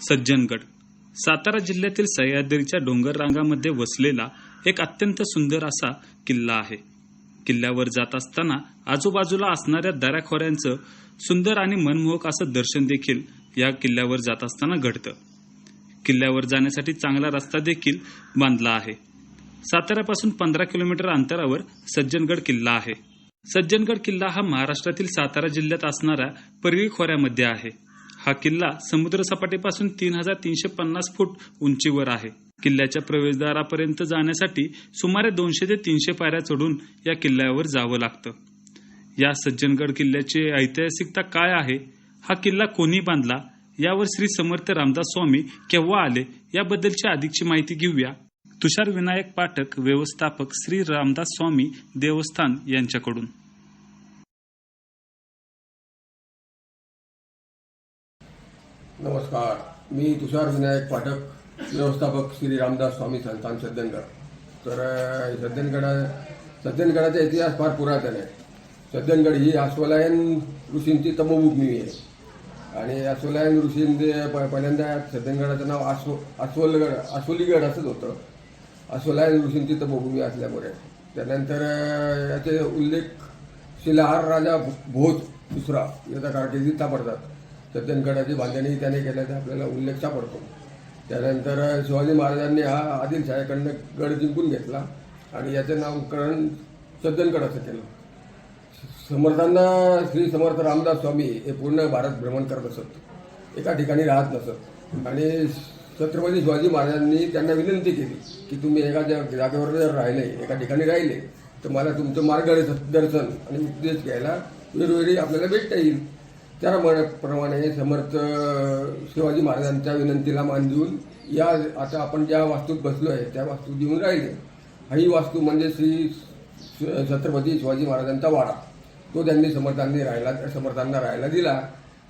सज्जनगड. सातारा जिल्ह्यातील सह्याद्रीच्या डोंगर रांगामध्ये वसलेला एक अत्यंत सुंदर असा किल्ला आहे. किल्ल्यावर जात असताना आजूबाजूला असणाऱ्या दऱ्याखोऱ्यांचं सुंदर आणि मनमोहक असं दर्शन देखील या किल्ल्यावर जात असताना घडतं. किल्ल्यावर जाण्यासाठी चांगला रस्ता देखील बांधला आहे. साताऱ्यापासून पंधरा किलोमीटर अंतरावर सज्जनगड किल्ला आहे. सज्जनगड किल्ला हा महाराष्ट्रातील सातारा जिल्ह्यात असणाऱ्या परवी खोऱ्यामध्ये आहे. हा किल्ला समुद्रसपाटीपासून तीन हजार तीनशे पन्नास फूट उंचीवर आहे. किल्ल्याच्या प्रवेशद्वारापर्यंत जाण्यासाठी सुमारे दोनशे ते तीनशे पायऱ्या चढून या किल्ल्यावर जावं लागतं. या सज्जनगड किल्ल्याची ऐतिहासिकता काय आहे? हा किल्ला कोणी बांधला? यावर श्री समर्थ रामदास स्वामी केव्हा आले? याबद्दलची अधिकची माहिती घेऊया. तुषार विनायक पाठक व्यवस्थापक श्री रामदास स्वामी देवस्थान यांच्याकडून. नमस्कार. मी तुषार विनायक पाठक व्यवस्थापक श्री रामदास स्वामी संस्थान सज्जनगड. तर सज्जनगडा सज्जनगडाचा इतिहास फार पुरातन आहे. सज्जनगड ही अस्वलायन ऋषींची तमोभूमी आहे. आणि अस्वलायन ऋषींचे प- पहिल्यांदा सज्जनगडाचं नाव अस्व अस्वलगड अस्वलीगड असंच होतं. अस्वलायन ऋषींची तमोभूमी असल्यामुळे. त्यानंतर याचे उल्लेख शिलाहार राजा भोज दुसरा याचा कारकिर्दीत सापडतात. सज्जनगडाची बांधणी त्याने केल्याचा आपल्याला उल्लेख सापडतो त्यानंतर शिवाजी महाराजांनी हा आदिलशाहीकडनं गड जिंकून घेतला आणि याचं नामकरण सज्जनगड असं केलं. समर्थांना श्री समर्थ रामदास स्वामी हे पूर्ण भारत भ्रमण करत असत. एका ठिकाणी राहत नसत. आणि छत्रपती शिवाजी महाराजांनी त्यांना विनंती केली की तुम्ही एका जा- जागेवर जर राहिले एका ठिकाणी राहिले तर मला तुमचं मार्गदर्शन आणि उपदेश घ्यायला वेळोवेळी आपल्याला भेटता येईल. त्याप्रमाणे समर्थ शिवाजी महाराजांच्या विनंतीला मान देऊन या आता आपण ज्या वास्तूत बसलो आहे त्या वास्तू देऊन राहिले. ही वास्तू म्हणजे श्री श- छत्रपती शिवाजी महाराजांचा वाडा. तो त्यांनी समर्थांनी राहायला समर्थांना राहायला दिला.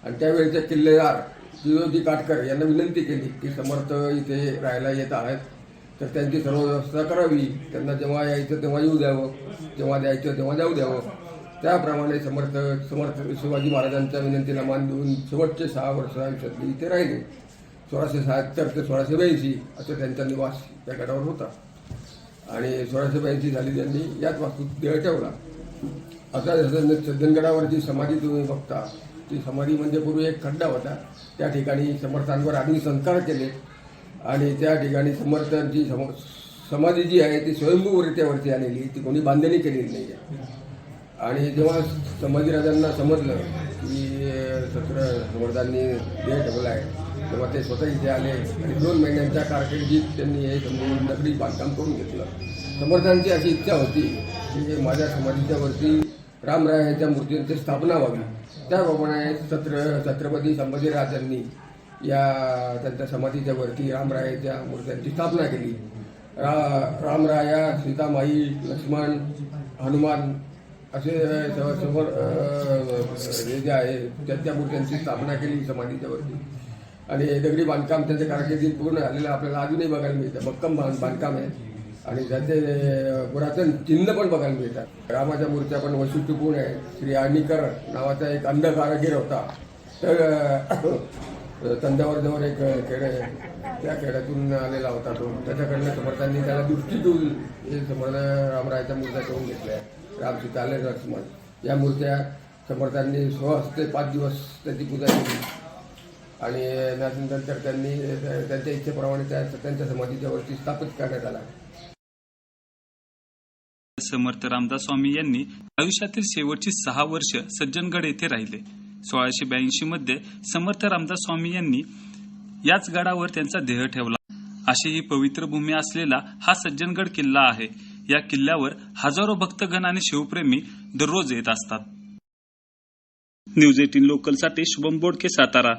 आणि त्यावेळेचे किल्लेदार शिवजी काटकर यांना विनंती केली की समर्थ इथे राहायला येत आहेत. तर त्यांची सर्व व्यवस्था करावी. त्यांना जेव्हा यायचं तेव्हा येऊ द्यावं. जेव्हा द्यायचं तेव्हा जाऊ द्यावं. त्याप्रमाणे समर्थ समर्थ शिवाजी महाराजांच्या विनंतीला मान देऊन शेवटचे सहा वर्ष आयुष्यातली इथे राहिले. सोळाशे शहात्तर ते सोळाशे ब्याऐंशी असं त्यांचा निवास त्या गडावर होता. आणि सोळाशे ब्याऐंशी झाली त्यांनी याच वास्तूत देह ठेवला. आता सज्जन सज्जनगडावरची समाधी तुम्ही बघता ती समाधी म्हणजे पूर्वी एक खड्डा होता. त्या ठिकाणी समर्थांवर अग्निसंस्कार केले. आणि त्या ठिकाणी समर्थांची सम समाधी जी आहे ती स्वयंभूरित्यावरती आलेली ती कोणी बांधणी केलेली नाही आहे आणि जेव्हा संभाजीराजांना समजलं की सत्र समर्थांनी देह ठेवला आहे तेव्हा ते स्वतः इथे आले आणि दोन महिन्यांच्या कारकिर्दीत त्यांनी हे समजून नगरी बांधकाम करून घेतलं. समर्थांची अशी इच्छा होती की माझ्या समाधीच्या वरती रामरायाच्या मूर्तींची स्थापना व्हावी. त्याप्रमाणे छत्र छत्रपती संभाजीराजांनी या त्यांच्या समाधीच्या वरती रामरायाच्या मूर्त्यांची स्थापना केली. रा रामराया सीतामाई लक्ष्मण हनुमान असे समोर हे जे आहे त्यांच्या मूर्त्यांची स्थापना केली समाधीच्या वरती. आणि दगडी बांधकाम त्यांच्या कारकिर्दीत पूर्ण झालेलं आपल्याला अजूनही बघायला मिळतं. भक्कम बांधकाम आहे. आणि त्याचे पुरातन चिन्ह पण बघायला मिळतात. रामाच्या मूर्त्या पण वैशिष्ट्यपूर्ण आहे श्री आणिकर नावाचा एक अंधकारगीर होता. तर अ, जवळ एक खेड आहे. त्या खेड्यातून आलेला होता तो. त्याच्याकडनं समर्थांनी त्याला दृष्टी देऊन हे समर्थ रामरायाच्या मूर्त्या ठेवून घेतल्या. राम सीता आले लक्ष्मण या मूर्त्या समर्थांनी स्वहस्ते पाच दिवस त्याची पूजा केली. आणि नंतर त्यांनी त्यांच्या इच्छेप्रमाणे त्या त्यांच्या समाधीच्या वरती स्थापित करण्यात आला. समर्थ रामदास स्वामी यांनी आयुष्यातील शेवटची सहा वर्ष सज्जनगड येथे राहिले. सोळाशे ब्याऐंशी मध्ये समर्थ रामदास स्वामी यांनी याच गडावर त्यांचा देह ठेवला. अशी ही पवित्र भूमी असलेला हा सज्जनगड किल्ला आहे. या किल्ल्यावर हजारो भक्तगण आणि शिवप्रेमी दररोज येत असतात. न्यूज एटीन लोकलसाठी शुभम बोडके सातारा.